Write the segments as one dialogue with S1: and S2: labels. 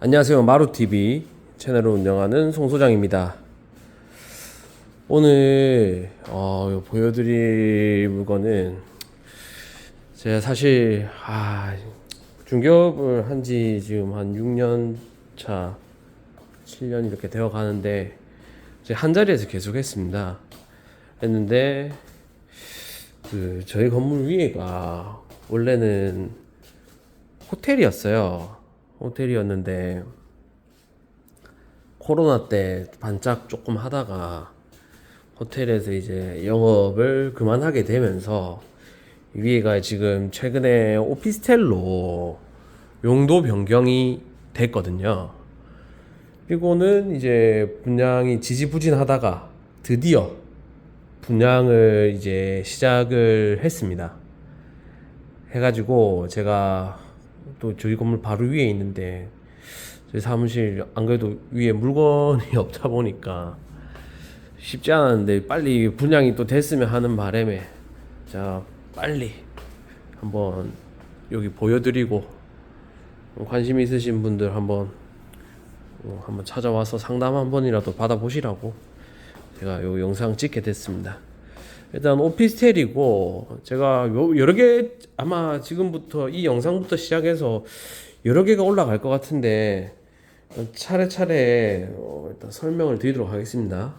S1: 안녕하세요. 마루TV 채널을 운영하는 송 소장입니다. 오늘 어, 보여드릴 물건은 제가 사실 아, 중개업을 한 지 지금 한 6년 차, 7년 이렇게 되어 가는데 한 자리에서 계속 했습니다. 했는데 그 저희 건물 위에가 원래는 호텔이었어요. 호텔이었는데 코로나 때 반짝 조금 하다가 호텔에서 이제 영업을 그만하게 되면서 위에가 지금 최근에 오피스텔로 용도 변경이 됐거든요. 그리고는 이제 분양이 지지부진하다가 드디어 분양을 이제 시작을 했습니다. 해가지고 제가 또 저희 건물 바로 위에 있는데 저희 사무실 안 그래도 위에 물건이 없다 보니까 쉽지 않았는데 빨리 분양이 또 됐으면 하는 바람에 자 빨리 한번 여기 보여드리고 관심 있으신 분들 한번 어, 한번 찾아와서 상담 한 번이라도 받아보시라고 제가 요 영상 찍게 됐습니다. 일단 오피스텔이고 제가 요 여러 개 아마 지금부터 이 영상부터 시작해서 여러 개가 올라갈 것 같은데 차례차례 어, 일단 설명을 드리도록 하겠습니다.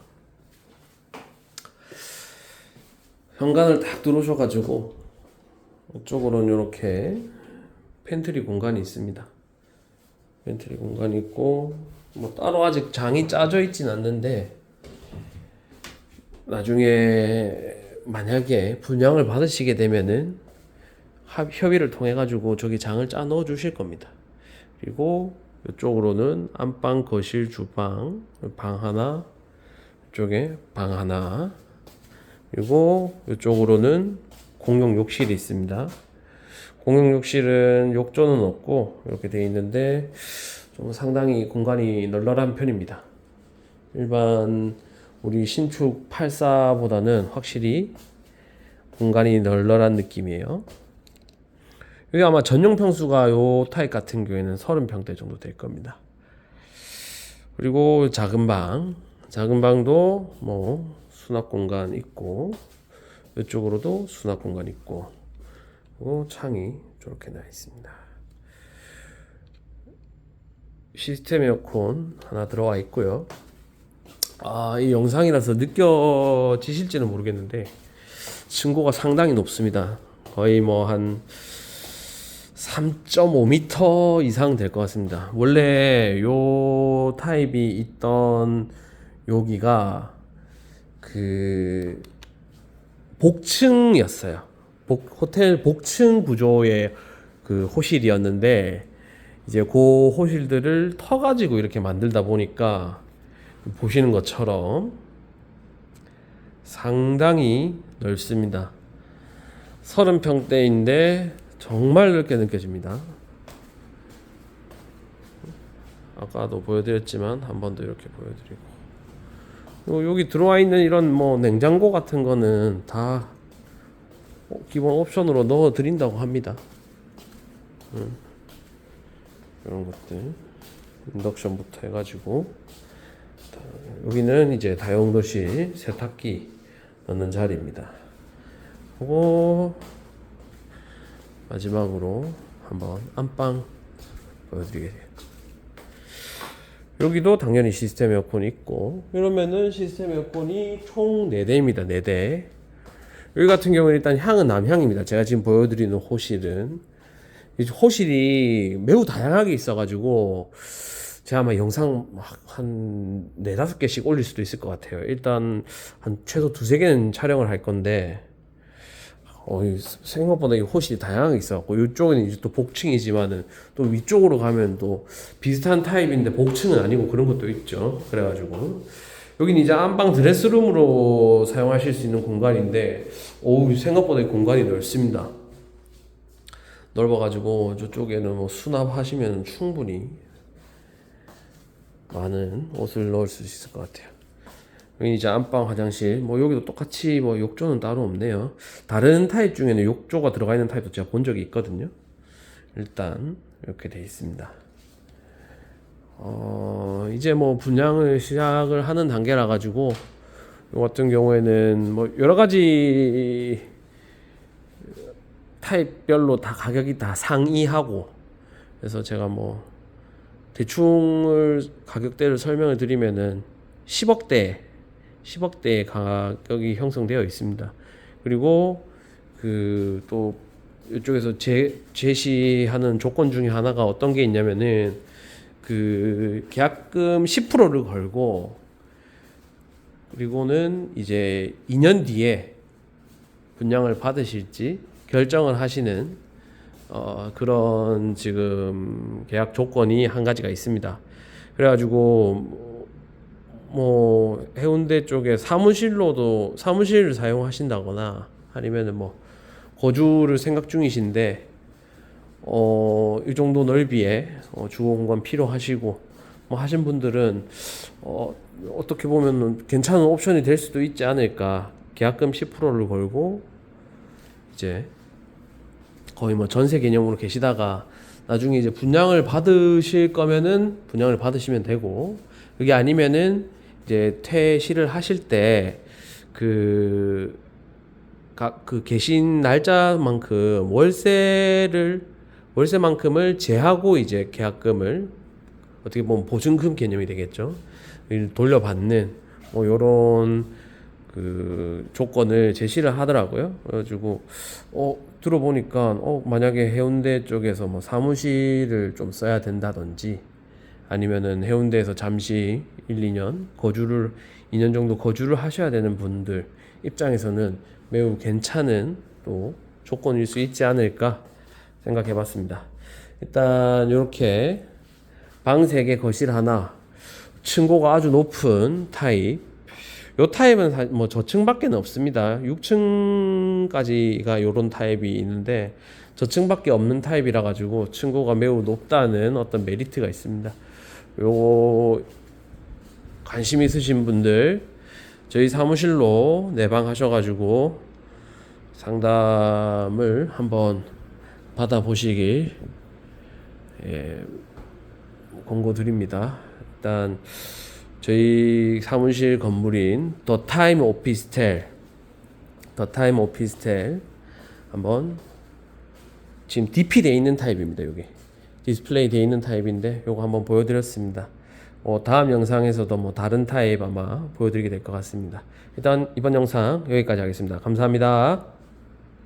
S1: 현관을 딱 들어오셔가지고 이쪽으로는 이렇게 팬트리 공간이 있습니다. 팬트리 공간이 있고 뭐 따로 아직 장이 짜져 있진 않는데 나중에 만약에 분양을 받으시게 되면은 합- 협의를 통해 가지고 저기 장을 짜 넣어 주실 겁니다. 그리고 이쪽으로는 안방, 거실, 주방, 방 하나, 이쪽에 방 하나, 그리고 이쪽으로는 공용 욕실이 있습니다. 공용 욕실은 욕조는 없고 이렇게 되어 있는데 좀 상당히 공간이 널널한 편입니다. 일반 우리 신축 84보다는 확실히 공간이 널널한 느낌이에요. 여기 아마 전용 평수가 요 타입 같은 경우에는 30평대 정도 될 겁니다. 그리고 작은 방, 작은 방도 뭐 수납 공간 있고 이쪽으로도 수납 공간 있고 그리고 창이 저렇게 나 있습니다. 시스템 에어컨 하나 들어와 있고요. 아, 이 영상이라서 느껴지실지는 모르겠는데 층고가 상당히 높습니다. 거의 뭐 한 3.5m 이상 될 것 같습니다. 원래 요 타입이 있던 여기가 그 복층이었어요. 복, 호텔 복층 구조의 그 호실이었는데 이제 그 호실들을 터 가지고 이렇게 만들다 보니까 보시는 것처럼 상당히 넓습니다. 30평대인데 정말 넓게 느껴집니다. 아까도 보여드렸지만 한 번 더 이렇게 보여드리고 여기 들어와 있는 이런 뭐 냉장고 같은 거는 다 기본 옵션으로 넣어 드린다고 합니다. 음. 이런 것들 인덕션부터 해가지고 여기는 이제 다용도실 세탁기 넣는 자리입니다. 그리고 마지막으로 한번 안방 보여드리겠습니다. 여기도 당연히 시스템 에어컨이 있고 이러면은 시스템 에어컨이 총 4대입니다. 4대. 여기 같은 경우는 일단 향은 남향입니다. 제가 지금 보여드리는 호실은 이 호실이 매우 다양하게 있어 가지고 제가 아마 영상 막한 네다섯 개씩 올릴 수도 있을 것 같아요. 일단 한 최소 두세 개는 촬영을 할 건데 어, 이 생각보다 이 호실이 다양하게 있어갖고 이쪽은 이제 또 복층이지만은 또 위쪽으로 가면 또 비슷한 타입인데 복층은 아니고 그런 것도 있죠. 그래가지고 여기는 이제 안방 드레스룸으로 사용하실 수 있는 공간인데 오 생각보다 이 공간이 넓습니다. 넓어가지고 저쪽에는 뭐 수납하시면 충분히 많은 옷을 넣을 수 있을 것 같아요. 여기 이제 안방 화장실 뭐 여기도 똑같이 뭐 욕조는 따로 없네요. 다른 타입 중에는 욕조가 들어가 있는 타입도 제가 본 적이 있거든요. 일단 이렇게 돼 있습니다. 어, 이제 뭐 분양을 시작을 하는 단계라 가지고 요 같은 경우에는 뭐 여러 가지 타입별로 다 가격이 다 상이하고 그래서 제가 뭐 대충을 가격대를 설명을 드리면은 10억대 10억대의 가격이 형성되어 있습니다. 그리고 그 또 이쪽에서 제, 제시하는 조건 중에 하나가 어떤 게 있냐면은 그 계약금 10%를 걸고 그리고는 이제 2년 뒤에 분양을 받으실지 결정을 하시는 어, 그런 지금 계약 조건이 한 가지가 있습니다. 그래가지고 뭐 해운대 쪽에 사무실로도 사무실을 사용하신다거나 아니면은 뭐 거주를 생각 중이신데 어, 이 정도 넓이에 어, 주거 공간 필요하시고 뭐 하신 분들은 어, 어떻게 보면 괜찮은 옵션이 될 수도 있지 않을까. 계약금 10%를 걸고 이제 거의 뭐 전세 개념으로 계시다가 나중에 이제 분양을 받으실 거면은 분양을 받으시면 되고 그게 아니면은 이제 퇴실을 하실 때그 그 계신 날짜만큼 월세를 월세만큼을 제하고 이제 계약금을 어떻게 보면 보증금 개념이 되겠죠. 이 돌려받는 뭐 요런 그 조건을 제시를 하더라고요. 그래가지고 어 들어보니까 어 만약에 해운대 쪽에서 뭐 사무실을 좀 써야 된다든지 아니면은 해운대에서 잠시 1, 2년 거주를 2년 정도 거주를 하셔야 되는 분들 입장에서는 매우 괜찮은 또 조건일 수 있지 않을까 생각해 봤습니다. 일단 이렇게 방 3개 거실 하나 층고가 아주 높은 타입 요 타입은 사- 뭐 저층밖에는 없습니다. 6층까지가 요런 타입이 있는데 저층밖에 없는 타입이라 가지고 층고가 매우 높다는 어떤 메리트가 있습니다. 요 관심 있으신 분들 저희 사무실로 내방 하셔 가지고 상담을 한번 받아보시길 예, 권고 드립니다. 일단 저희 사무실 건물인 더 타임 오피스텔 더 타임 오피스텔 한번 지금 DP 돼 있는 타입입니다. 여기 디스플레이 돼 있는 타입인데 요거 한번 보여드렸습니다. 어, 다음 영상에서도 뭐 다른 타입 아마 보여드리게 될 것 같습니다. 일단 이번 영상 여기까지 하겠습니다. 감사합니다.